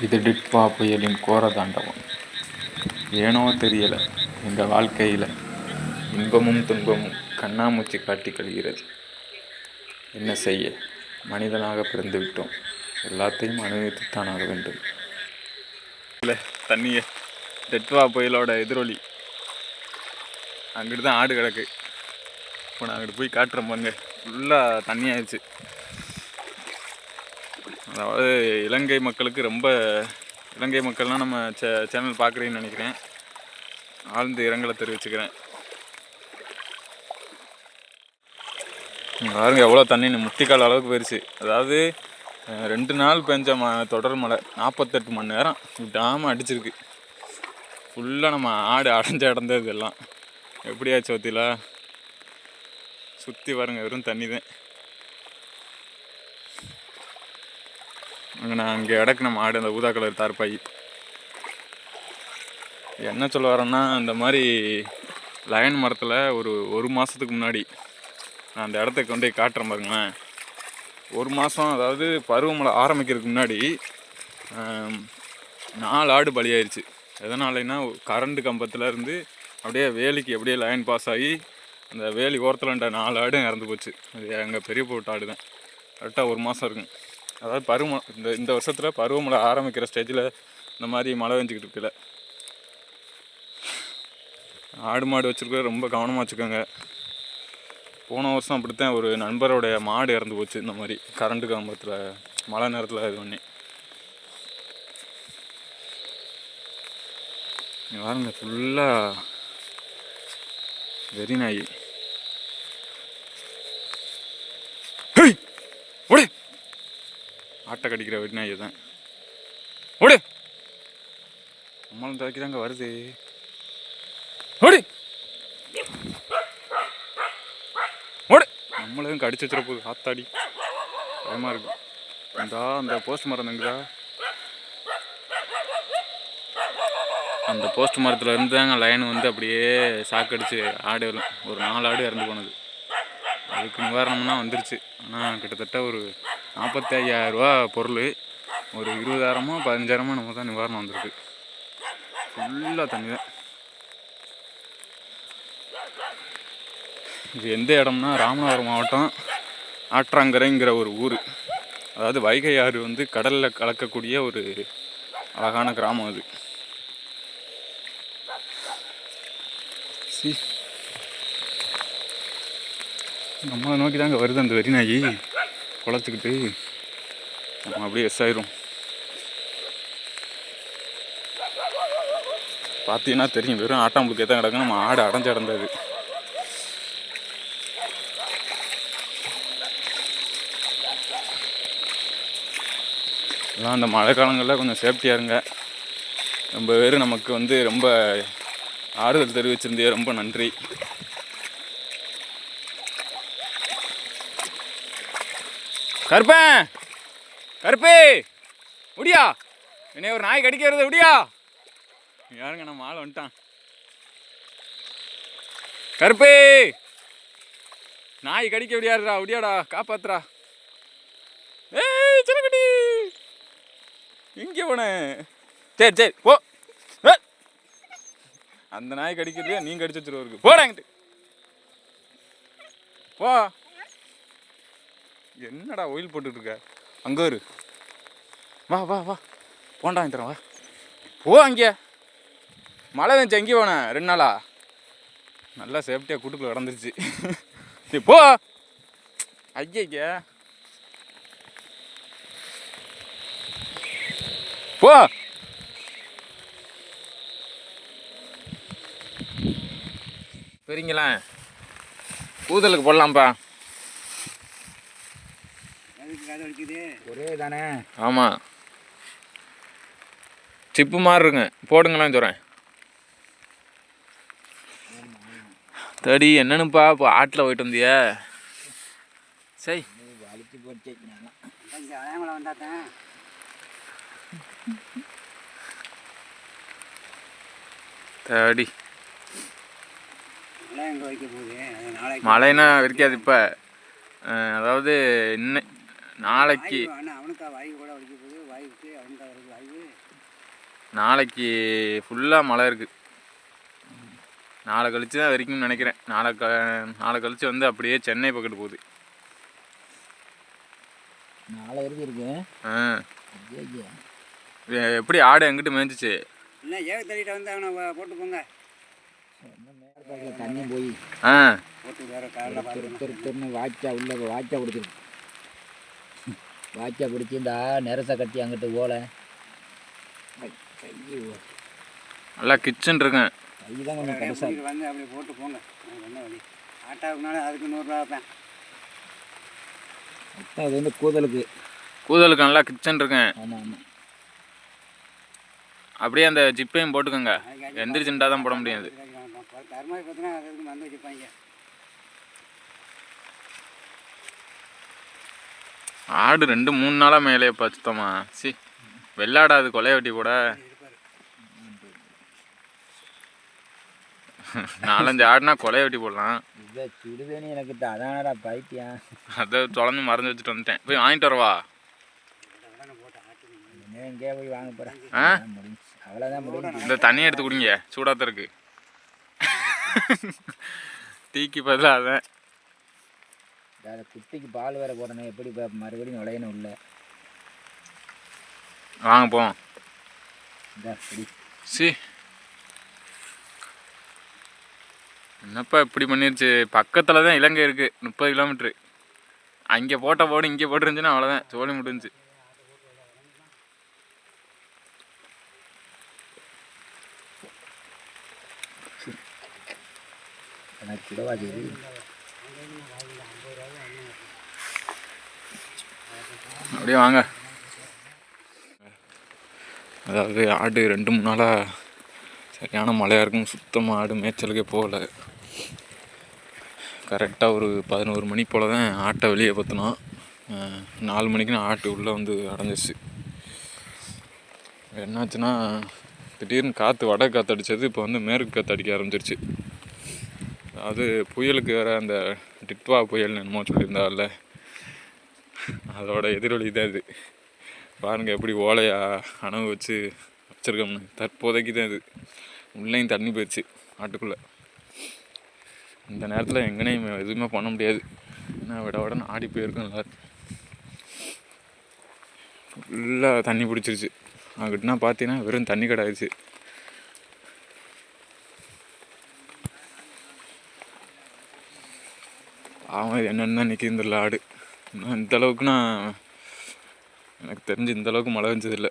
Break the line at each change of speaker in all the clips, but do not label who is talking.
இது டிட்வா புயலின் கோர தாண்டவம். ஏனோ தெரியலை இந்த வாழ்க்கையில் இன்பமும் துன்பமும் கண்ணாமூச்சி காட்டி கழிகிறது. என்ன செய்ய? மனிதனாக பிறந்து விட்டோம். எல்லாத்தையும் அனுபவித்துத்தான் ஆக வேண்டும். இல்லை தண்ணியை. டெட்வா புயலோட எதிரொலி. அங்கிட்டு தான் ஆடு கிடக்கு. இப்போ நான் அங்கிட்டு போய் காட்டுறேன் பாருங்க. ஃபுல்லாக தண்ணி ஆயிடுச்சு. அதாவது இலங்கை மக்களுக்கு ரொம்ப இலங்கை மக்கள்லாம் நம்ம சே சேனல் பார்க்குறீங்கன்னு நினைக்கிறேன். ஆழ்ந்த இரங்கலை தெரிவிச்சுக்கிறேன். பாருங்க எவ்வளோ தண்ணி முட்டிக்கால் அளவுக்கு போயிடுச்சு அதாவது ரெண்டு நாள் பெஞ்ச ம தொடர் மழை நாற்பத்தெட்டு மணி நேரம் விடாமல் அடிச்சிருக்கு. ஃபுல்லாக நம்ம ஆடு அடைஞ்ச அடைஞ்சது எல்லாம் எப்படியாச்சு ஒத்தில சுற்றி பாருங்கள் வெறும் தண்ணி தான் அங்கே நான் அங்கே இடக்கு நம்ம ஆடு அந்த ஊதா கலர் தார்பாய். என்ன சொல்ல வரேன்னா இந்த மாதிரி லயன் மரத்தில் ஒரு ஒரு மாதத்துக்கு முன்னாடி நான் அந்த இடத்த கொண்டு போய் காட்டுறேன் பாருங்களேன். ஒரு மாதம் அதாவது பருவமழை ஆரம்பிக்கிறதுக்கு முன்னாடி நாலு ஆடு பலியாயிருச்சு எதனாலனா கரண்ட் கம்பத்தில் இருந்து அப்படியே வேலிக்கு அப்படியே லைன் பாஸ் ஆகி அந்த வேலி ஓரத்தில் நாலு ஆடும் இறந்து போச்சு. அது எங்கள் பெரிய போட்டு ஆடு தான் கரெக்டாக ஒரு மாதம் இருக்கும். அதாவது பருவமழை இந்த இந்த வருஷத்தில் பருவமழை ஆரம்பிக்கிற ஸ்டேஜில் இந்த மாதிரி மழை பெஞ்சிக்கிட்டு இருக்குல்ல. ஆடு மாடு வச்சுருக்க ரொம்ப கவனமாக வச்சுக்கோங்க. போன வருஷம் அப்படித்தான் ஒரு நண்பரோடைய மாடு இறந்து போச்சு இந்த மாதிரி கரண்ட்டு கம்பத்தில் மழை நேரத்தில் இது பண்ணி. இங்க பாருங்க ஃபுல்லாக வெறி நாய் ஹேய்! ஓடு ஆட்டை கடிக்கிற விநாயகர் தான். ஓடு. நம்மளும் துவைக்கிறாங்க வருது. ஓடு. ஓடு. நம்மளும் கடிச்சு வச்சிட போகுது. ஆத்தாடி. பயமாக இருக்கும் இந்தா அந்த போஸ்ட் மரம் எங்குதா அந்த போஸ்ட் மரத்தில் இருந்து தாங்க லைன் வந்து அப்படியே சாக்கடிச்சு ஆடு ஒரு நாலு ஆடு இறந்து போனது. அதுக்கு நிவாரணம்னா வந்துருச்சு. ஆனால் கிட்டத்தட்ட ஒரு நாற்பத்தி ஐயாயிரரூவா பொருள் ஒரு இருபதாயிரமோ பதினஞ்சாயிரமோ நம்ம தான் நிவாரணம் வந்திருக்கு. ஃபுல்லாக தண்ணி தான். இது எந்த இடம்னா ராமநாதபுரம் மாவட்டம் ஆற்றாங்கரைங்கிற ஒரு ஊர். அதாவது வைகை ஆறு வந்து கடலில் கலக்கக்கூடிய ஒரு அழகான கிராமம் அது. சி. நம்மளை நோக்கி தாங்க வருது அந்த வெறி குளத்துக்கிட்டு நம்ம அப்படியே எஸ் ஆயிரும். பார்த்தீங்கன்னா தெரியும் வெறும் ஆட்டாம்புளுக்கு எதான் கிடக்கு. நம்ம ஆடு அடைஞ்சு அடைந்தது. எல்லாம் அந்த மழை காலங்களில் கொஞ்சம் சேஃப்டியாக இருங்க. ரொம்ப பேர் நமக்கு வந்து ரொம்ப ஆறுதல் தெரிவிச்சிருந்தே ரொம்ப நன்றி. கருப்பேன் கருப்பு முடியா என்னைய ஒரு நாய் கடிக்கிறது முடியா யாருங்க நம்ம ஆள் வந்துட்டான்? கருப்பு நாய் கடிக்க முடியாதுடா முடியாடா காப்பாத்துறா ஏய் சிலக்கடி இங்கே போனேன் சரி சரி போ. ஏ. அந்த நாய் கடிக்கிறதே நீ கடிச்சு வச்சுருவருக்கு போடாங்கிட்டு போ. என்னடா ஒயில் போட்டுட்டு இருக்க? அங்கே இரு. வா வா வா. போண்டா வாங்கி தரேன் வா. போ அங்கே. மழை வந்துச்சு எங்கேயும் போனேன் ரெண்டு நாளா? நல்லா சேஃப்டியாக கூட்டுக்குள்ள கிடந்துருச்சு. சரி போ. ஐயா போ. சரிங்களா கூதலுக்கு போடலாம்ப்பா
ஒரே தானே
ஆமாம் சிப்பு மாதிரி இருக்குங்க போடுங்களான்னு சொல்கிறேன் தடி என்னன்னுப்பா இப்போ ஆட்டில் போயிட்டு வந்தியா? சரி
அழிச்சு போச்சு வந்தாத்தேன்
தடி.
மழை எங்கே வைக்க போகுது? அது நாளைக்கு
மழைனா இருக்காது இப்போ. அதாவது இன்ன நாளைக்கு நாளைக்கு ஃபுல்லாக மழை இருக்குது நாளை கழிச்சு தான் வரைக்கும்னு நினைக்கிறேன். நாளை க நாளை கழிச்சு வந்து அப்படியே சென்னை பக்கத்து போகுது.
நாளை வரைக்கும் இருக்கு.
ஆ. எப்படி ஆடு எங்கிட்டு மேய்ஞ்சிச்சு?
என்ன ஏக தள்ளிட்டு வந்து அவனை போட்டு போங்க
தண்ணி போய்.
ஆ.
வாய்ச்சா உள்ள வாய்ச்சா பிடிச்சிருக்கு. வாய்ச்சா பிடிச்சி இந்த நெரசை கட்டி அங்கிட்டு ஓலை.
நல்லா கிச்சன் இருக்கேன்.
கை தான் கொஞ்சம்
வந்து அப்படியே போட்டு போங்க. என்ன வழி? ஆட்டாவுக்குனால அதுக்கு நூறுரூவா வைப்பேன்
மொத்தம் அது வந்து கூதலுக்கு.
கூதலுக்கு நல்லா கிச்சன் இருக்கேன்.
ஆமாம் ஆமாம்
அப்படியே அந்த ஜிப்பையும் போட்டுக்கோங்க. எந்திரிச்சுட்டா தான் போட முடியாது.
தருமாதிரி பார்த்தீங்கன்னா அதுக்கு மருந்து வச்சுப்பாங்க
ஆடு ரெண்டு மூணு நாளாக மேலே சுத்தமா சி வெள்ளாடாது கொலைய வெட்டி கூட நாலஞ்சு ஆடுனா கொலைய வெட்டி போடலாம்.
சுடுதேனி எனக்கு அதானடா பைத்தியம்.
அதை தொலைஞ்சு மறந்து வச்சுட்டு வந்துட்டேன். போய் வாங்கிட்டு வரவா
எங்கேயா போய் வாங்க போகிறேன்
ஆ?
அவ்வளோதான் முடிஞ்சு
இந்த தண்ணியை எடுத்து குடிங்க. சூடாக இருக்கு. டீக்கு பதிலாக அதான்.
அதை குட்டிக்கு பால் வேற போடணும். எப்படி மறுபடியும் நுழையணும் உள்ள?
வாங்க போவோம். சி. என்னப்பா இப்படி பண்ணிருச்சு? பக்கத்தில் தான் இலங்கை இருக்குது முப்பது கிலோமீட்ரு அங்கே போட்ட போடு இங்கே போட்டுருந்துச்சுன்னா அவ்வளோதான் சோழி முடிஞ்சு
எனக்கு சரி
அப்படியே வாங்க. அதாவது ஆடு ரெண்டு மூணு நாளாக சரியான மழையாக இருக்கும். சுத்தமாக ஆடு மேய்ச்சலுக்கே போகல. கரெக்டாக ஒரு பதினோரு மணி போல் தான் ஆட்டை வெளியே பற்றினோம் நாலு மணிக்கு ஆட்டு உள்ளே வந்து அடைஞ்சிச்சு என்னாச்சுன்னா திடீர்னு காற்று வட காற்று அடித்தது இப்போ வந்து மேற்கு காற்று அடிக்க ஆரம்பிச்சிருச்சு. அதாவது புயலுக்கு வேறு அந்த டிட்வா புயல் என்னமோ சொல்லியிருந்தால அதோட எதிரொலி தான் இது. பாருங்கள் எப்படி ஓலையா அணவு வச்சு வச்சுருக்கோம்னு. தற்போதைக்கு தான் இது. உள்ளேயும் தண்ணி போயிடுச்சு ஆட்டுக்குள்ளே. இந்த நேரத்தில் எங்கனையும் எதுவுமே பண்ண முடியாது. ஏன்னா விட விட ஆடி போயிருக்கோம் எல்லாரும். ஃபுல்லாக தண்ணி பிடிச்சிருச்சு. அங்கிட்டனா பார்த்தீங்கன்னா வெறும் தண்ணி கடை ஆயிடுச்சு. அவன் என்னென்ன நிற்கிது ஆடு. இந்த அளவுக்கு நான் எனக்கு தெரிஞ்சு இந்த அளவுக்கு மழை பெஞ்சதில்லை.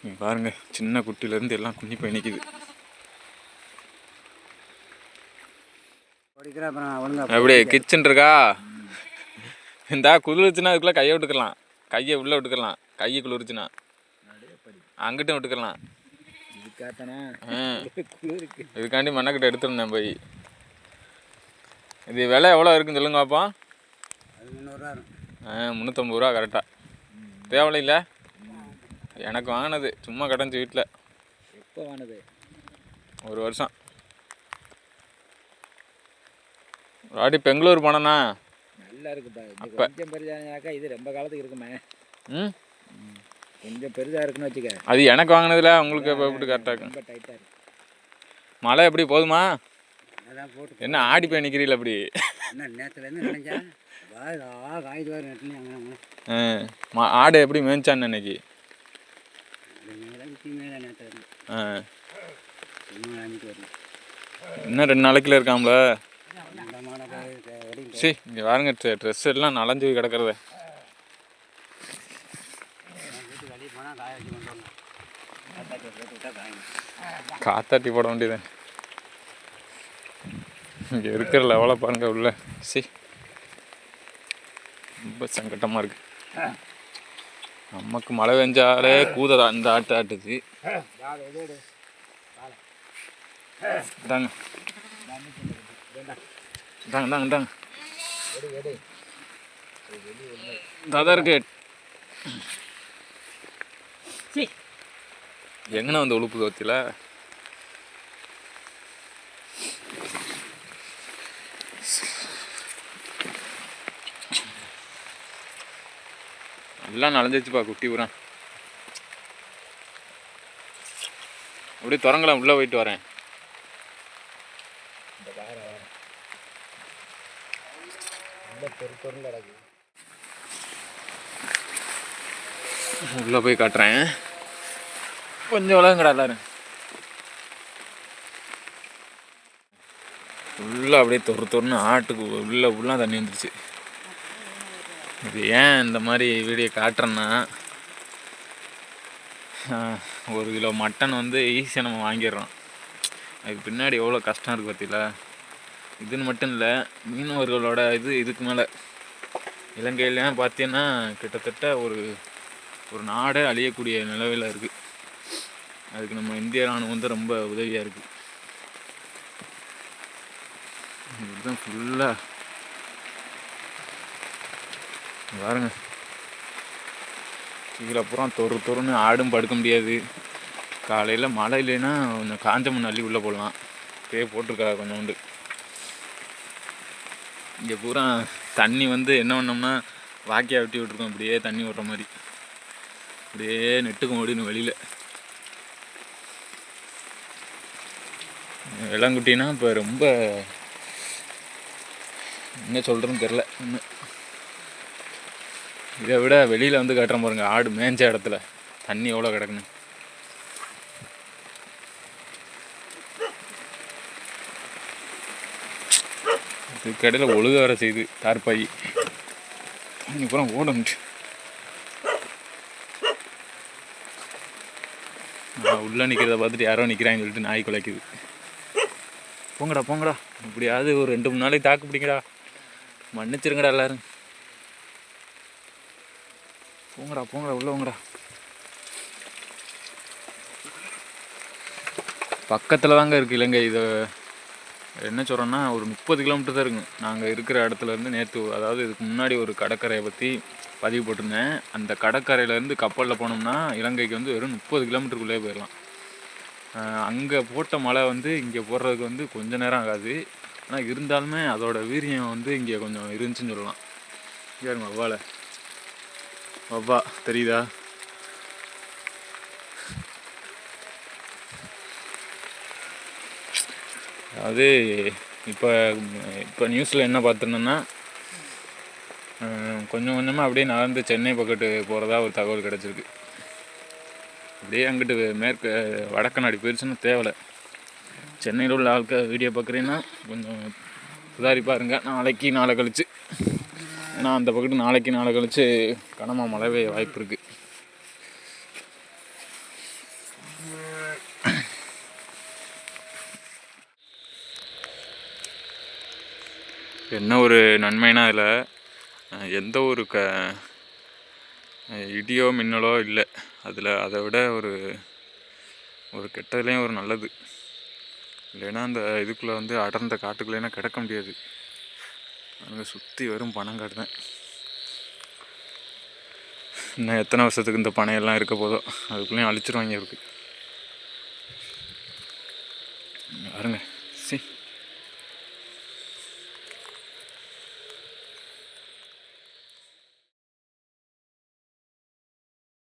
நீங்க பாருங்க சின்ன குட்டிலேருந்து எல்லாம் குഞ്ഞி போய் நிற்கிது எப்படி கிச்சன் இருக்கா? இந்தா குளிர்ச்சுன்னா அதுக்குள்ளே கையை விட்டுக்கலாம். கையை உள்ளே விட்டுக்கலாம். கையை குளிர்ச்சுன்னா அங்கிட்டும் விட்டுக்கலாம். இதுக்காண்டி மண்ணக்கிட்ட எடுத்துருந்தேன் போய். இது விலை எவ்வளோ இருக்குன்னு சொல்லுங்க பாப்பா ஆ முந்நூற்றம்பது ரூபா கரெக்டாக தேவையில்ல. எனக்கு வாங்கினது சும்மா கிடஞ்சி வீட்டில்.
எப்போ வானது
ஒரு வருஷம். ஒரு வாட்டி பெங்களூர் போனேண்ணா.
நல்லா இருக்குப்பா. இது
அப்ப.
கொஞ்சம் பெருசானாக்கா இது ரொம்ப காலத்துக்கு இருக்குமே.
ம்?
கொஞ்சம் பெருசாக இருக்குன்னு வச்சுக்க.
அது எனக்கு வாங்கினதுல உங்களுக்கு இப்போ எப்படி கரெக்டாக இருக்கும்
ரொம்ப டைட்டாக இருக்கு.
மழை எப்படி போதுமா?
அதான் போட்டு
என்ன ஆடி போய் நிற்கிறீல அப்படி?
என்ன நேற்றுலேருந்து நினைச்சா? காய்து வாரு நெட்டில் அங்கே நம்ம
ஆ மா- ஆடு எப்படி மேய்ச்சான்னு ஆ.
இன்னும்
ரெண்டு நாளைக்குள்ள இருக்காம்ல? சரி இங்கே. பாருங்க ட்ரெஸ் எல்லாம் நனைஞ்சு போய் கிடக்கிறத.
காத்தாட்டி
போட வேண்டியது இங்கே இருக்கிற லெவலை பாருங்க உள்ள. சி. ரொம்ப சங்கட்டமாக இருக்கு. நமக்கு மழை பெஞ்சாலே கூத அந்த ஆட்டு ஆட்டுது இந்தாங்க. இந்தாங்க இந்தாங்க இந்தாங்க. தாதா இருக்கு. எங்கண்ணா வந்து உழுப்பு தோத்தில எல்லாம் நனைஞ்சிச்சுப்பா குட்டி பூரா. அப்படியே திறங்கலாம் உள்ளே போயிட்டு வரேன். உள்ளே போய் காட்டுறேன். கொஞ்சம் விளங்குடா எல்லாரும். ஃபுல்லாக அப்படியே தொறு தொறுன்னு ஆட்டுக்கு உள்ளே உள்ளே தண்ணி வந்துருச்சு. இது ஏன் இந்த மாதிரி வீடியோ காட்டுறேன்னா ஒரு கிலோ மட்டன் வந்து ஈஸியாக நம்ம வாங்கிடுறோம். அதுக்கு பின்னாடி எவ்வளோ கஷ்டம் இருக்குது பார்த்தீங்களா இதுன்னு மட்டும் இல்லை மீனவர்களோட இது இதுக்கு மேலே. இலங்கையிலாம் பார்த்தீங்கன்னா கிட்டத்தட்ட ஒரு ஒரு நாடே அழியக்கூடிய நிலவில் இருக்குது அதுக்கு நம்ம இந்திய ராணுவம் வந்து ரொம்ப உதவியாக இருக்குது இதுதான் ஃபுல்லாக பாருங்க. கீழே பூரா தொறு தொறுன்னு ஆடும் படுக்க முடியாது. காலையில் மழை இல்லைன்னா கொஞ்சம் காஞ்ச மண் அள்ளி உள்ளே போடலாம். பே போட்டிருக்கா கொஞ்சோண்டு. இங்கே பூரா தண்ணி வந்து என்ன பண்ணோம்னா வாக்கியாக வெட்டி விட்ருக்கோம் அப்படியே தண்ணி விட்ற மாதிரி. அப்படியே நெட்டுக்கும் ஓடினு வெளியில். இளங்குட்டினா இப்போ ரொம்ப என்ன சொல்கிறதுன்னு தெரில இன்னும் இதை விட வெளியில் வந்து காட்டுறேன் பாருங்க ஆடு மேய்ஞ்ச இடத்துல. தண்ணி எவ்வளோ கிடக்குன்னு. இதுக்கு இடையில ஒழுக வர செய்யுது தார்பாய். பூரா ஓடணுச்சு நான் உள்ள நிற்கிறத பார்த்துட்டு யாரோ நிற்கிறாங்கன்னு சொல்லிட்டு நாய் குலைக்குது. போங்கடா போங்கடா. இப்படியாவது ஒரு ரெண்டு மூணு நாளைக்கு தாக்கு பிடிங்கடா. மன்னிச்சிருங்கடா எல்லாரும். போங்கடா போங்கடா உள்ள போங்கடா பக்கத்தில் தாங்க இருக்குது இலங்கை. இது என்ன சொல்கிறோன்னா ஒரு முப்பது கிலோமீட்டர் தான் இருக்குங்க நாங்கள் இருக்கிற இடத்துலேருந்து நேற்று அதாவது இதுக்கு முன்னாடி ஒரு கடற்கரையை பற்றி பதிவு போட்டிருந்தேன். அந்த கடற்கரையிலேருந்து கப்பலில் போனோம்னா இலங்கைக்கு வந்து வெறும் முப்பது கிலோமீட்டருக்குள்ளே போயிடலாம். அங்கே போட்ட மழை வந்து இங்கே போடுறதுக்கு வந்து கொஞ்ச நேரம் ஆகாது. ஆனால் இருந்தாலுமே அதோட வீரியம் வந்து இங்கே கொஞ்சம் இருந்துச்சுன்னு சொல்லலாம். யாருங்க வவ்வால. வவ்வா தெரியுதா? அது இப்போ இப்போ நியூஸில் என்ன பார்த்துருந்தோன்னா கொஞ்சம் கொஞ்சமாக அப்படியே நகர்ந்து சென்னை பக்கத்து போகிறதா ஒரு தகவல் கிடச்சிருக்கு. அப்படியே அங்கிட்டு மேற்கு வடக்கு நாடு போயிடுச்சுன்னா தேவலை. சென்னையில் உள்ள ஆட்கள் வீடியோ பார்க்குறீங்கன்னா கொஞ்சம் சுதாரி பாருங்க. நாளைக்கு நாளை கழிச்சு. ஏன்னா அந்த பக்கத்து நாளைக்கு நாளை கழிச்சு கனமா மழை பெய்ய வாய்ப்பு இருக்குது என்ன ஒரு நன்மைனா அதில் எந்த ஒரு க இடியோ மின்னலோ இல்லை. அதில் அதை விட ஒரு ஒரு கெட்டதுலேயும் ஒரு நல்லது. இல்லைன்னா அந்த இதுக்குள்ளே வந்து அடர்ந்த காட்டுக்குள்ளேனா கிடக்க முடியாது. அங்கே சுற்றி வரும் பனங்காடு தான் இன்னும் எத்தனை வருஷத்துக்கு இந்த பனையெல்லாம் இருக்க போதோ அதுக்குள்ளேயும் அழிச்சிருவாங்க இருக்கு பாருங்கள்